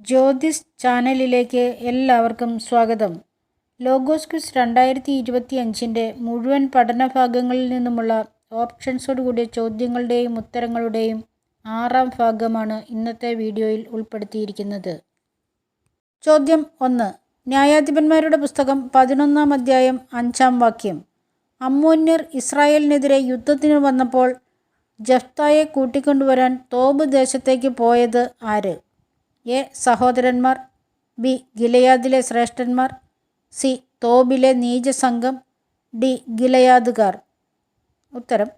ജ്യോതിസ് ചാനലിലേക്ക് എല്ലാവർക്കും സ്വാഗതം. ലോഗോസ് ക്വിസ് രണ്ടായിരത്തി ഇരുപത്തി അഞ്ചിന്റെ മുഴുവൻ പഠനഭാഗങ്ങളിൽ നിന്നുമുള്ള ഓപ്ഷൻസോടുകൂടിയ ചോദ്യങ്ങളുടെയും ഉത്തരങ്ങളുടെയും ആറാം ഭാഗമാണ് ഇന്നത്തെ വീഡിയോയിൽ ഉൾപ്പെടുത്തിയിരിക്കുന്നത്. ചോദ്യം ഒന്ന്. ന്യായാധിപന്മാരുടെ പുസ്തകം പതിനൊന്നാം അധ്യായം അഞ്ചാം വാക്യം. അമ്മോന്യർ ഇസ്രായേലിനെതിരെ യുദ്ധത്തിന് വന്നപ്പോൾ ജഫ്തായെ കൂട്ടിക്കൊണ്ടുവരാൻ തോബ് ദേശത്തേക്ക് പോയത് ആര്? എ സഹോദരന്മാർ ബി ഗിലയാദിലെ ശ്രേഷ്ഠന്മാർ സി തോബിലെ നീചസംഘം ഡി ഗിലയാദുകാർ. ഉത്തരം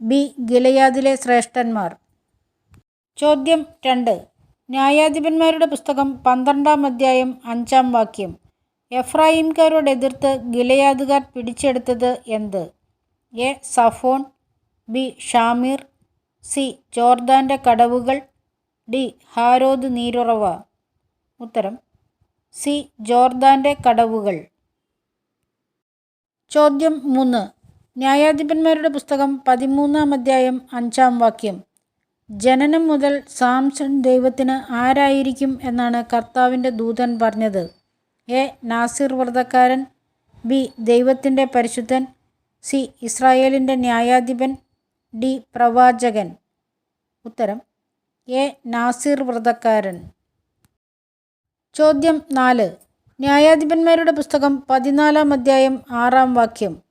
ബി ഗിലയാദിലെ ശ്രേഷ്ഠന്മാർ. ചോദ്യം രണ്ട്. ന്യായാധിപന്മാരുടെ പുസ്തകം പന്ത്രണ്ടാം അധ്യായം അഞ്ചാം വാക്യം. എഫ്രായിംകാരോട് എതിർത്ത് ഗിലയാദുകാർ പിടിച്ചെടുത്തത് എന്ത്? A Zaphon B Shamir C ജോർദാന്റെ കടവുകൾ ഡി. ഹാരോദ് നീരുറവ. ഉത്തരം സി. ജോർദാന്റെ കടവുകൾ. ചോദ്യം മൂന്ന്. ന്യായാധിപന്മാരുടെ പുസ്തകം പതിമൂന്നാം അധ്യായം അഞ്ചാം വാക്യം. ജനനം മുതൽ സാംസൺ ദൈവത്തിന് ആരായിരിക്കും എന്നാണ് കർത്താവിന്റെ ദൂതൻ പറഞ്ഞത്. എ. നാസിർ വ്രതക്കാരൻ. ബി. ദൈവത്തിന്റെ പരിശുദ്ധൻ. സി. ഇസ്രായേലിന്റെ ന്യായാധിപൻ. ഡി. പ്രവാചകൻ. ഉത്തരം എ. നാസിർ വ്രതക്കാരൻ. ചോദ്യം നാല്. ന്യായാധിപന്മാരുടെ പുസ്തകം പതിനാലാം അധ്യായം ആറാം വാക്യം.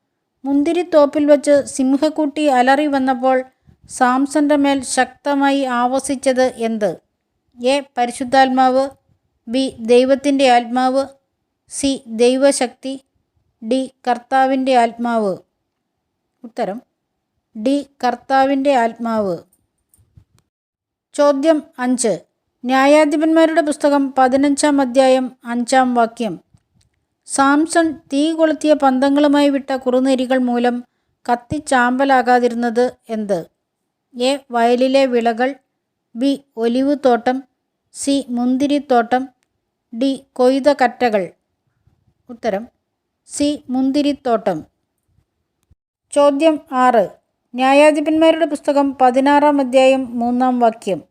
മുന്തിരിത്തോപ്പിൽ വച്ച് സിംഹക്കുട്ടി അലറി വന്നപ്പോൾ സാംസന്റെ മേൽ ശക്തമായി ആവസിച്ചത് എന്ത്? എ. പരിശുദ്ധാത്മാവ്. ബി. ദൈവത്തിന്റെ ആത്മാവ്. സി. ദൈവശക്തി. ഡി. കർത്താവിന്റെ ആത്മാവ്. ഉത്തരം. ഡി. കർത്താവിന്റെ ആത്മാവ്. ചോദ്യം അഞ്ച്. ന്യായാധിപന്മാരുടെ പുസ്തകം പതിനഞ്ചാം അധ്യായം അഞ്ചാം വാക്യം. സാംസൺ തീ കൊളുത്തിയ പന്തങ്ങളുമായി വിട്ട കുറുനേരികൾ മൂലം കത്തിച്ചാമ്പലാകാതിരുന്നത് എന്ത്? എ. വയലിലെ വിളകൾ. ബി. ഒലിവ് തോട്ടം സി. മുന്തിരിത്തോട്ടം. ഡി. കൊയ്ത കറ്റകൾ ഉത്തരം. സി. മുന്തിരിത്തോട്ടം. ചോദ്യം ആറ്. ന്യായാധിപന്മാരുടെ പുസ്തകം പതിനാറാം അധ്യായം മൂന്നാം വാക്യം.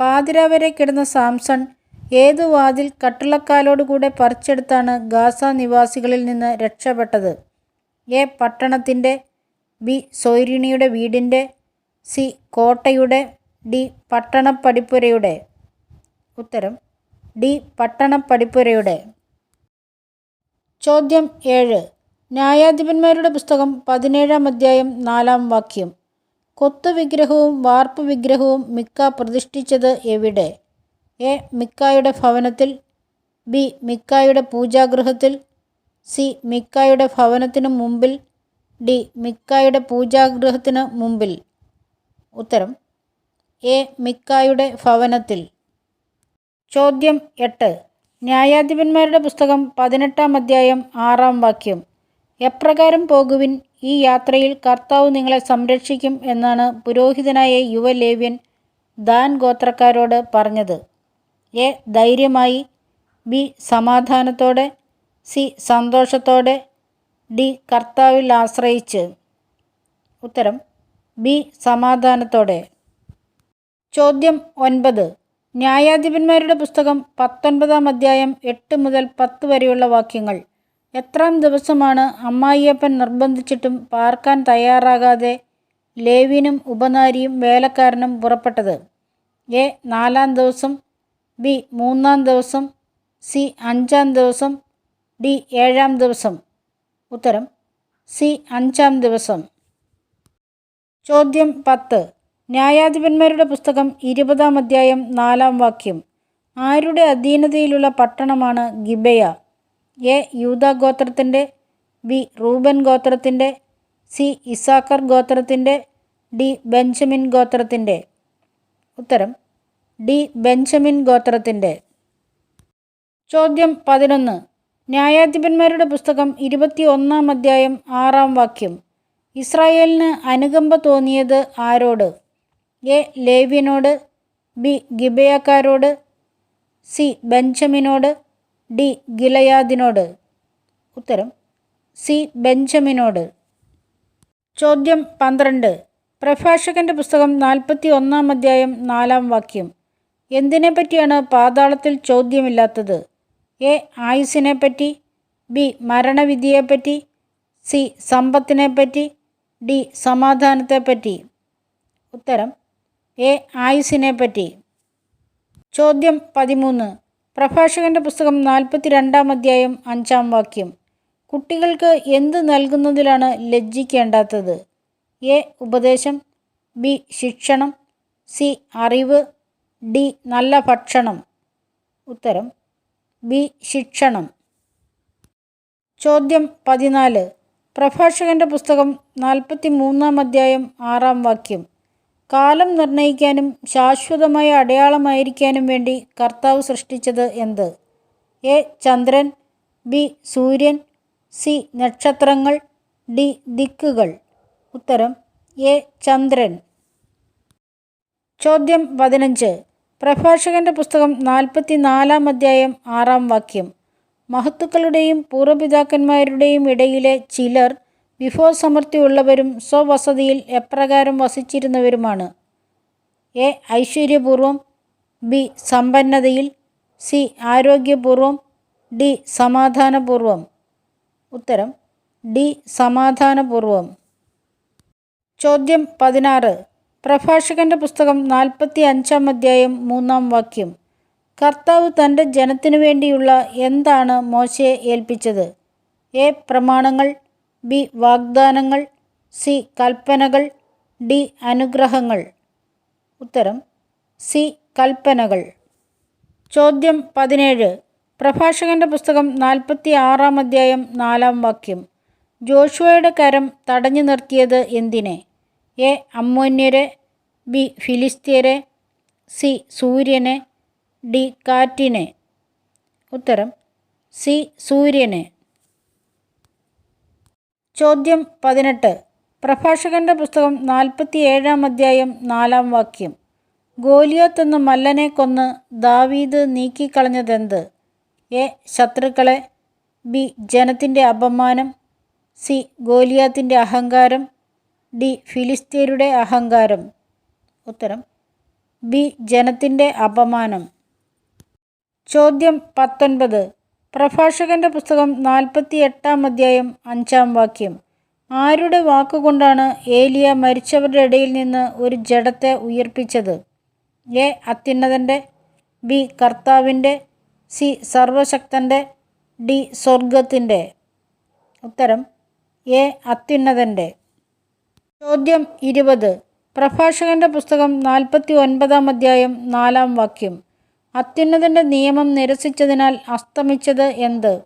പാതിര വരെ കിടന്ന സാംസൺ ഏതു വാതിൽ കട്ടിളക്കാലോടുകൂടെ പറിച്ചെടുത്താണ് ഗാസ നിവാസികളിൽ നിന്ന് രക്ഷപ്പെട്ടത്? എ. പട്ടണത്തിന്റെ ബി. സോയിരിണിയുടെ വീടിന്റെ സി. കോട്ടയുടെ ഡി. പട്ടണപ്പടിപ്പുരയുടെ. ഉത്തരം ഡി. പട്ടണപ്പടിപ്പുരയുടെ. ചോദ്യം ഏഴ്. ന്യായാധിപന്മാരുടെ പുസ്തകം പതിനേഴാം അധ്യായം നാലാം വാക്യം. കൊത്തു വിഗ്രഹവും വാർപ്പ് വിഗ്രഹവും മിക്ക പ്രതിഷ്ഠിച്ചത് എവിടെ? എ. മിക്കായുടെ ഭവനത്തിൽ ബി. മിക്കായുടെ പൂജാഗൃഹത്തിൽ സി. മിക്കായുടെ ഭവനത്തിനു മുമ്പിൽ ഡി. മിക്കായുടെ പൂജാഗൃഹത്തിന് മുമ്പിൽ. ഉത്തരം എ. മിക്കായുടെ ഭവനത്തിൽ. ചോദ്യം എട്ട്. ന്യായാധിപന്മാരുടെ പുസ്തകം പതിനെട്ടാം അധ്യായം ആറാം വാക്യം. എപ്രകാരം പോകുവിൻ? ഈ യാത്രയിൽ കർത്താവ് നിങ്ങളെ സംരക്ഷിക്കും എന്നാണ് പുരോഹിതനായ യുവലേവ്യൻ ദാൻ ഗോത്രക്കാരോട് പറഞ്ഞത്. എ ധൈര്യമായി. ബി സമാധാനത്തോടെ. സി സന്തോഷത്തോടെ. ഡി കർത്താവിൽ ആശ്രയിച്ച്. ഉത്തരം ബി സമാധാനത്തോടെ. ചോദ്യം ഒൻപത്. ന്യായാധിപന്മാരുടെ പുസ്തകം പത്തൊൻപതാം അധ്യായം എട്ട് മുതൽ പത്ത് വരെയുള്ള വാക്യങ്ങൾ. എത്രാം ദിവസമാണ് അമ്മായിയപ്പൻ നിർബന്ധിച്ചിട്ടും പാർക്കാൻ തയ്യാറാകാതെ ലേവിനും ഉപനാരിയും വേലക്കാരനും പുറപ്പെട്ടത്? എ. നാലാം ദിവസം ബി. മൂന്നാം ദിവസം സി. അഞ്ചാം ദിവസം ഡി. ഏഴാം ദിവസം. ഉത്തരം സി. അഞ്ചാം ദിവസം. ചോദ്യം പത്ത്. ന്യായാധിപന്മാരുടെ പുസ്തകം ഇരുപതാം അധ്യായം നാലാം വാക്യം. ആരുടെ അധീനതയിലുള്ള പട്ടണമാണ് ഗിബയ? എ. യൂത ഗോത്രത്തിന്റെ ബി. റൂബൻ ഗോത്രത്തിന്റെ സി. ഇസാക്കർ ഗോത്രത്തിന്റെ ഡി. ബെഞ്ചമിൻ ഗോത്രത്തിന്റെ. ഉത്തരം ഡി. ബെഞ്ചമിൻ ഗോത്രത്തിന്റെ. ചോദ്യം പതിനൊന്ന്. ന്യായാധിപന്മാരുടെ പുസ്തകം ഇരുപത്തി ഒന്നാം അധ്യായം ആറാം വാക്യം. ഇസ്രായേലിന് അനുകമ്പ തോന്നിയത് ആരോട്? എ. ലേവ്യനോട് ബി. ഗിബയക്കാരോട് സി. ബെഞ്ചമിനോട് ഡി ഗിലയാദിനോട്. ഉത്തരം സി ബെഞ്ചമിനോട്. ചോദ്യം പന്ത്രണ്ട്. പ്രഭാഷകന്റെ പുസ്തകം നാൽപ്പത്തി ഒന്നാം അധ്യായം നാലാം വാക്യം. എന്തിനെപ്പറ്റിയാണ് പാതാളത്തിൽ ചോദ്യമില്ലാത്തത്? എ പറ്റി ബി മരണവിധിയെപ്പറ്റി സി സമ്പത്തിനെപ്പറ്റി ഡി സമാധാനത്തെപ്പറ്റി. ഉത്തരം എ ആയുസിനെപ്പറ്റി ചോദ്യം പതിമൂന്ന്. പ്രഭാഷകന്റെ പുസ്തകം നാൽപ്പത്തി രണ്ടാം അധ്യായം അഞ്ചാം വാക്യം. കുട്ടികൾക്ക് എന്ത് നൽകുന്നതിലാണ് ലജ്ജിക്കേണ്ടാത്തത്? എ. ഉപദേശം ബി. ശിക്ഷണം സി. അറിവ് ഡി. നല്ല ഭക്ഷണം. ഉത്തരം ബി. ശിക്ഷണം. ചോദ്യം പതിനാല്. പ്രഭാഷകന്റെ പുസ്തകം നാൽപ്പത്തി മൂന്നാം അധ്യായം ആറാം വാക്യം. കാലം നിർണയിക്കാനും ശാശ്വതമായ അടയാളമായിരിക്കാനും വേണ്ടി കർത്താവ് സൃഷ്ടിച്ചത് എന്ത്? എ. ചന്ദ്രൻ ബി. സൂര്യൻ സി. നക്ഷത്രങ്ങൾ ഡി. ദിക്കുകൾ. ഉത്തരം എ. ചന്ദ്രൻ. ചോദ്യം പതിനഞ്ച്. പ്രഭാഷകന്റെ പുസ്തകം നാൽപ്പത്തി നാലാം അധ്യായം ആറാം വാക്യം. മഹത്തുക്കളുടെയും പൂർവപിതാക്കന്മാരുടെയും ഇടയിലെ ചിലർ വിഭവസമൃദ്ധിയുള്ളവരും സ്വവസതിയിൽ എപ്രകാരം വസിച്ചിരുന്നവരുമാണ്. എ. ഐശ്വര്യപൂർവം ബി. സമ്പന്നതയിൽ സി. ആരോഗ്യപൂർവം ഡി. സമാധാനപൂർവം. ഉത്തരം ഡി. സമാധാനപൂർവം. ചോദ്യം പതിനാറ്. പ്രഭാഷകന്റെ പുസ്തകം നാൽപ്പത്തി അഞ്ചാം അധ്യായം മൂന്നാം വാക്യം. കർത്താവ് തന്റെ ജനത്തിനു വേണ്ടിയുള്ള എന്താണ് മോശയെ ഏൽപ്പിച്ചത്? എ. പ്രമാണങ്ങൾ ബി വാഗ്ദാനങ്ങൾ സി കൽപ്പനകൾ ഡി അനുഗ്രഹങ്ങൾ. ഉത്തരം സി കൽപ്പനകൾ. ചോദ്യം പതിനേഴ്. പ്രഭാഷകന്റെ പുസ്തകം നാൽപ്പത്തി ആറാം അധ്യായം നാലാം വാക്യം. ജോഷുവയുടെ കരം തടഞ്ഞു നിർത്തിയത് എന്തിനെ? എ അമ്മോന്യരെ ബി ഫിലിസ്തീയരെ സി സൂര്യനെ ഡി കാറ്റിനെ. ഉത്തരം സി സൂര്യനെ. ചോദ്യം പതിനെട്ട്. പ്രഭാഷകന്റെ പുസ്തകം നാൽപ്പത്തി ഏഴാം അധ്യായം നാലാം വാക്യം. ഗോലിയോത്ത് എന്ന മല്ലനെ കൊന്ന് ദാവീദ് നീക്കിക്കളഞ്ഞതെന്ത്? എ. ശത്രുക്കളെ. ബി. ജനത്തിന്റെ അപമാനം. സി. ഗോലിയാത്തിന്റെ അഹങ്കാരം. ഡി. ഫിലിസ്തീനയുടെ അഹങ്കാരം. ഉത്തരം ബി. ജനത്തിന്റെ അപമാനം. ചോദ്യം പത്തൊൻപത്. പ്രഭാഷകന്റെ പുസ്തകം നാൽപ്പത്തി എട്ടാം അധ്യായം അഞ്ചാം വാക്യം. ആരുടെ വാക്കുകൊണ്ടാണ് ഏലിയ മരിച്ചവരുടെ ഇടയിൽ നിന്ന് ഒരു ജഡത്തെ ഉയർപ്പിച്ചത്? എ. അത്യുന്നതന്റെ ബി. കർത്താവിന്റെ സി. സർവശക്തന്റെ ഡി. സ്വർഗത്തിന്റെ ഉത്തരം എ. അത്യുന്നതന്റെ ചോദ്യം ഇരുപത്. പ്രഭാഷകന്റെ പുസ്തകം നാൽപ്പത്തി ഒൻപതാം അധ്യായം നാലാം വാക്യം. അത്യുന്നതന്റെ നിയമം നിരസിച്ചതിനാൽ അസ്തമിച്ചത് എന്ത്?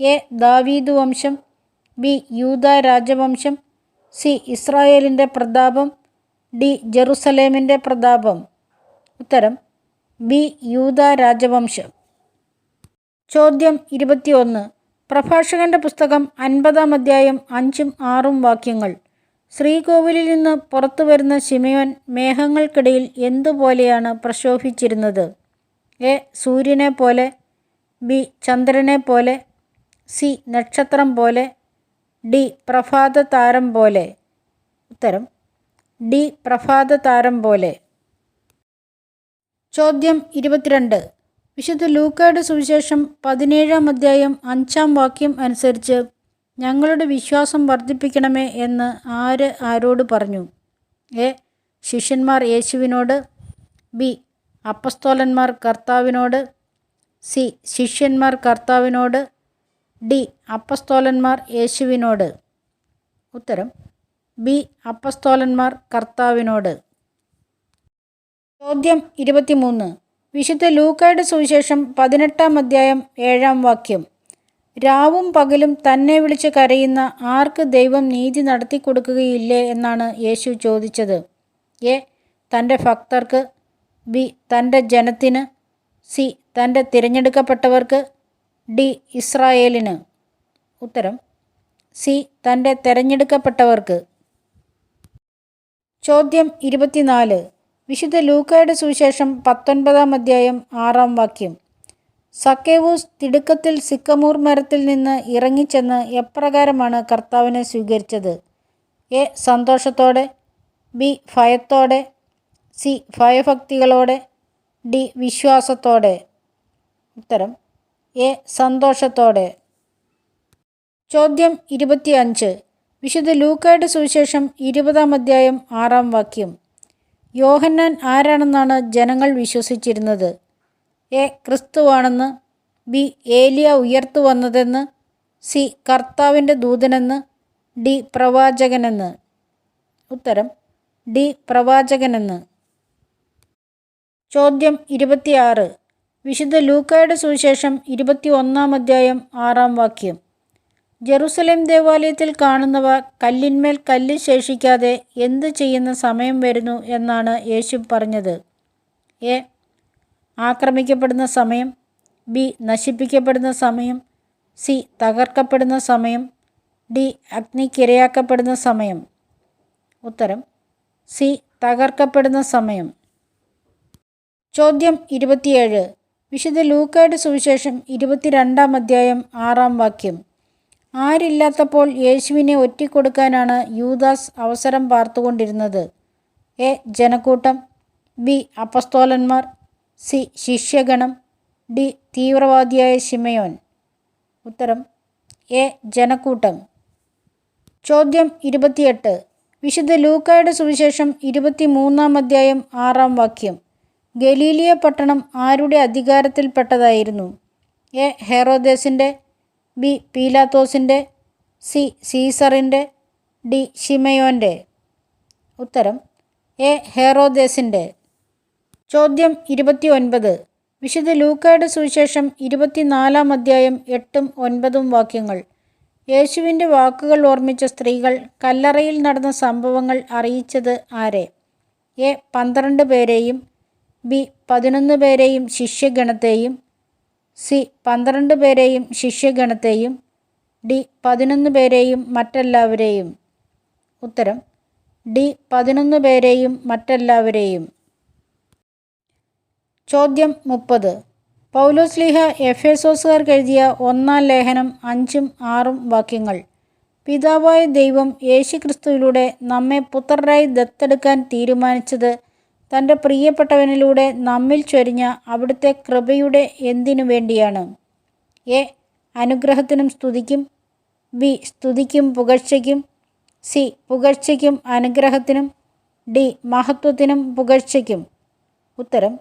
എ. ദാവീദ് വംശം ബി. യൂത രാജവംശം സി. ഇസ്രായേലിന്റെ പ്രതാപം ഡി. ജെറുസലേമിന്റെ പ്രതാപം. ഉത്തരം ബി. യൂത രാജവംശം. ചോദ്യം ഇരുപത്തിയൊന്ന്. പ്രഭാഷകന്റെ പുസ്തകം അൻപതാം അധ്യായം അഞ്ചും ആറും വാക്യങ്ങൾ. ശ്രീകോവിലിൽ നിന്ന് പുറത്തു വരുന്ന ശിമയോൻ മേഘങ്ങൾക്കിടയിൽ എന്തുപോലെയാണ് പ്രശോഭിച്ചിരുന്നത്? എ സൂര്യനെ പോലെ ബി ചന്ദ്രനെ പോലെ സി നക്ഷത്രം പോലെ ഡി പ്രഭാത താരം പോലെ. ഉത്തരം ഡി പ്രഭാത താരം പോലെ. ചോദ്യം ഇരുപത്തിരണ്ട്. വിശുദ്ധ ലൂക്കയുടെ സുവിശേഷം പതിനേഴാം അധ്യായം അഞ്ചാം വാക്യം അനുസരിച്ച് ഞങ്ങളുടെ വിശ്വാസം വർദ്ധിപ്പിക്കണമേ എന്ന് ആര് ആരോട് പറഞ്ഞു? എ ശിഷ്യന്മാർ യേശുവിനോട് ബി അപ്പസ്തോലന്മാർ കർത്താവിനോട് സി ശിഷ്യന്മാർ കർത്താവിനോട് ഡി അപ്പസ്തോലന്മാർ യേശുവിനോട്. ഉത്തരം ബി അപ്പസ്തോലന്മാർ കർത്താവിനോട്. ചോദ്യം ഇരുപത്തിമൂന്ന്. വിശുദ്ധ ലൂക്കയുടെ സുവിശേഷം പതിനെട്ടാം അധ്യായം ഏഴാം വാക്യം. രാവും പകലും തന്നെ വിളിച്ച് കരയുന്ന ആർക്ക് ദൈവം നീതി നടത്തി കൊടുക്കുകയില്ലേ എന്നാണ് യേശു ചോദിച്ചത്. എ തന്റെ ഭക്തർക്ക് ബി തന്റെ ജനത്തിന് സി തന്റെ തിരഞ്ഞെടുക്കപ്പെട്ടവർക്ക് ഡി ഇസ്രായേലിന്. ഉത്തരം സി തന്റെ തിരഞ്ഞെടുക്കപ്പെട്ടവർക്ക്. ചോദ്യം ഇരുപത്തിനാല്. വിശുദ്ധ ലൂക്കയുടെ സുവിശേഷം പത്തൊൻപതാം അധ്യായം ആറാം വാക്യം. സക്കേവൂസ് തിടുക്കത്തിൽ സിക്കമൂർ മരത്തിൽ നിന്ന് ഇറങ്ങിച്ചെന്ന് എപ്രകാരമാണ് കർത്താവിനെ സ്വീകരിച്ചത്? എ സന്തോഷത്തോടെ ബി ഭയത്തോടെ സി ഭയഭക്തികളോടെ ഡി വിശ്വാസത്തോടെ. ഉത്തരം എ സന്തോഷത്തോടെ. ചോദ്യം ഇരുപത്തിയഞ്ച്. വിശുദ്ധ ലൂക്കയുടെ സുവിശേഷം ഇരുപതാം അധ്യായം ആറാം വാക്യം. യോഹന്നാൻ ആരാണെന്നാണ് ജനങ്ങൾ വിശ്വസിച്ചിരുന്നത്? എ ക്രിസ്തുവാണെന്ന് ബി ഏലിയ ഉയർത്തു വന്നതെന്ന് സി കർത്താവിന്റെ ദൂതനെന്ന് ഡി പ്രവാചകനെന്ന്. ഉത്തരം ഡി പ്രവാചകനെന്ന്. ചോദ്യം ഇരുപത്തിയാറ്. വിശുദ്ധ ലൂക്കയുടെ സുവിശേഷം ഇരുപത്തി ഒന്നാം അധ്യായം ആറാം വാക്യം. ജെറുസലേം ദേവാലയത്തിൽ കാണുന്നവ കല്ലിന്മേൽ കല്ല് ശേഷിക്കാതെ എന്ത് ചെയ്യുന്ന സമയം വരുന്നു എന്നാണ് യേശു പറഞ്ഞത്. എ. ആക്രമിക്കപ്പെടുന്ന സമയം. ബി. നശിപ്പിക്കപ്പെടുന്ന സമയം. സി. തകർക്കപ്പെടുന്ന സമയം. ഡി. അഗ്നിക്കിരയാക്കപ്പെടുന്ന സമയം. ഉത്തരം. സി. തകർക്കപ്പെടുന്ന സമയം. ചോദ്യം ഇരുപത്തിയേഴ്. വിശുദ്ധ ലൂക്കയുടെ സുവിശേഷം ഇരുപത്തിരണ്ടാം അധ്യായം ആറാം വാക്യം. ആരില്ലാത്തപ്പോൾ യേശുവിനെ ഒറ്റിക്കൊടുക്കാനാണ് യൂദാസ് അവസരം പാർത്തുകൊണ്ടിരുന്നത്. എ. ജനക്കൂട്ടം. ബി. അപ്പസ്തോലന്മാർ. സി. ശിഷ്യഗണം. ഡി. തീവ്രവാദിയായ ശിമയോൻ. ഉത്തരം എ. ജനക്കൂട്ടം. ചോദ്യം ഇരുപത്തിയെട്ട്. വിശുദ്ധ ലൂക്കായുടെ സുവിശേഷം ഇരുപത്തി മൂന്നാം അധ്യായം ആറാം വാക്യം. ഗലീലിയ പട്ടണം ആരുടെ അധികാരത്തിൽപ്പെട്ടതായിരുന്നു? എ. ഹെറോദേസിന്റെ ബി. പീലാത്തോസിന്റെ സി. സീസറിന്റെ ഡി. ഷിമയോന്റെ ഉത്തരം എ. ഹെറോദേസിന്റെ ചോദ്യം ഇരുപത്തി ഒൻപത് വിശുദ്ധ ലൂക്കയുടെ സുവിശേഷം ഇരുപത്തിനാലാം അധ്യായം എട്ടും ഒൻപതും വാക്യങ്ങൾ. യേശുവിന്റെ വാക്കുകൾ ഓർമ്മിച്ച സ്ത്രീകൾ കല്ലറയിൽ നടന്ന സംഭവങ്ങൾ അറിയിച്ചത് ആരെ? എ. പന്ത്രണ്ട് പേരെയും ബി പതിനൊന്ന് പേരെയും ശിഷ്യഗണത്തെയും സി പന്ത്രണ്ട് പേരെയും ശിഷ്യഗണത്തെയും ഡി പതിനൊന്ന് പേരെയും മറ്റെല്ലാവരെയും. ഉത്തരം ഡി പതിനൊന്ന് പേരെയും മറ്റെല്ലാവരെയും. ചോദ്യം മുപ്പത്. പൗലോസ്ലിഹ എഫ് എസോസുകാർ എഴുതിയ ഒന്നാം ലേഖനം അഞ്ചും ആറും വാക്യങ്ങൾ. പിതാവായ ദൈവം യേശുക്രിസ്തുവിലൂടെ നമ്മെ പുത്രരായി ദത്തെടുക്കാൻ തീരുമാനിച്ചത് തന്റെ പ്രിയപ്പെട്ടവനിലൂടെ നമ്മിൽ ചൊരിഞ്ഞ അവിടുത്തെ കൃപയുടെ എന്തിനു വേണ്ടിയാണ്? എ. അനുഗ്രഹത്തിനും സ്തുതിക്കും. ബി. സ്തുതിക്കും പുകഴ്ചയ്ക്കും. സി. പുകഴ്ചയ്ക്കും അനുഗ്രഹത്തിനും. ഡി. മഹത്വത്തിനും പുകഴ്ചയ്ക്കും. ഉത്തരം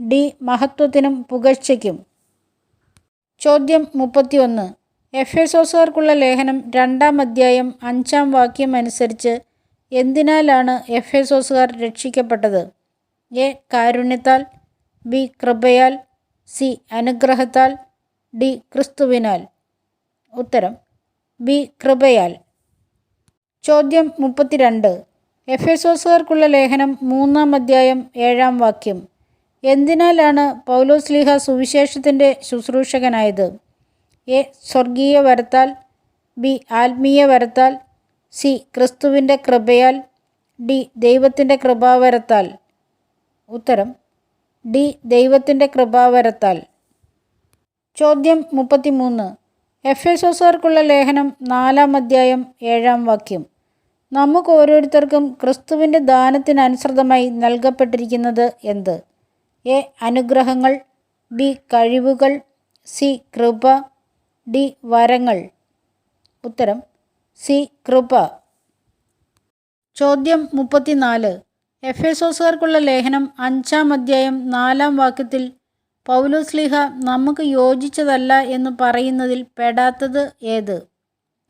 ഡി. മഹത്വത്തിനും പുകഴ്ചയ്ക്കും. ചോദ്യം മുപ്പത്തിയൊന്ന്. എഫേസോസുകാർക്കുള്ള ലേഖനം രണ്ടാം അധ്യായം അഞ്ചാം വാക്യം അനുസരിച്ച് എന്തിനാലാണ് എഫ് എസോസുകാർ രക്ഷിക്കപ്പെട്ടത്? എ. കാരുണ്യത്താൽ ബി. കൃപയാൽ സി. അനുഗ്രഹത്താൽ ഡി. ക്രിസ്തുവിനാൽ. ഉത്തരം ബി. കൃപയാൽ. ചോദ്യം മുപ്പത്തിരണ്ട്. എഫ് എസോസുകാർക്കുള്ള ലേഖനം മൂന്നാം അധ്യായം ഏഴാം വാക്യം. എന്തിനാലാണ് പൗലോസ് ലീഹ സുവിശേഷത്തിന്റെ ശുശ്രൂഷകനായത്? എ. സ്വർഗീയ വരത്താൽ ബി. ആത്മീയ വരത്താൽ സി ക്രിസ്തുവിന്റെ കൃപയാൽ ഡി ദൈവത്തിന്റെ കൃപാവരത്താൽ. ഉത്തരം ഡി ദൈവത്തിന്റെ കൃപാവരത്താൽ. ചോദ്യം മുപ്പത്തിമൂന്ന്. എഫ് എസ് ഒസാർക്കുള്ള ലേഖനം നാലാം അധ്യായം ഏഴാം വാക്യം. നമുക്ക് ഓരോരുത്തർക്കും ക്രിസ്തുവിന്റെ ദാനത്തിനനുസൃതമായി നൽകപ്പെട്ടിരിക്കുന്നത് എന്ത്? എ. അനുഗ്രഹങ്ങൾ ബി. കഴിവുകൾ സി. കൃപ ഡി. വരങ്ങൾ. ഉത്തരം സി കൃപ. ചോദ്യം മുപ്പത്തിനാല്. എഫ് എഫേസോസുകാർക്കുള്ള ലേഖനം അഞ്ചാം അധ്യായം നാലാം വാക്യത്തിൽ പൗലോസ്ലിഹ നമുക്ക് യോജിച്ചതല്ല എന്ന് പറയുന്നതിൽ പെടാത്തത് ഏത്?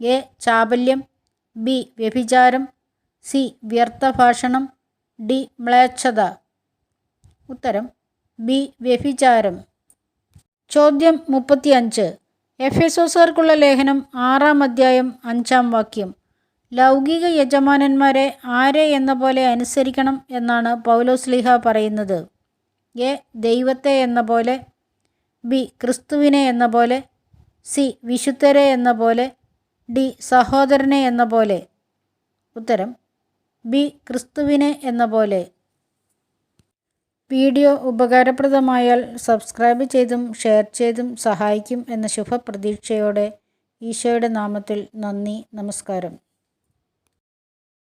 എ. ചാബല്യം. ബി. വ്യഭിചാരം. സി. വ്യർത്ഥഭാഷണം. ഡി. മ്ലേച്ഛത. ഉത്തരം. ബി. വ്യഭിചാരം. ചോദ്യം മുപ്പത്തിയഞ്ച്. എഫേസോസുകാർക്കുള്ള ലേഖനം ആറാം അധ്യായം അഞ്ചാം വാക്യം. ലൗകിക യജമാനന്മാരെ ആരെ എന്ന പോലെ അനുസരിക്കണം എന്നാണ് പൗലോസ്ലിഹ പറയുന്നത്. എ ദൈവത്തെ എന്ന പോലെ ബി ക്രിസ്തുവിനെ എന്ന പോലെ സി വിശുദ്ധരെ എന്ന പോലെ ഡി സഹോദരനെ എന്ന പോലെ. ഉത്തരം ബി ക്രിസ്തുവിനെ എന്ന പോലെ. വീഡിയോ ഉപകാരപ്രദമായാൽ സബ്സ്ക്രൈബ് ചെയ്തും ഷെയർ ചെയ്തും സഹായിക്കും എന്ന ശുഭപ്രതീക്ഷയോടെ ഈശോയുടെ നാമത്തിൽ നന്ദി നമസ്കാരം.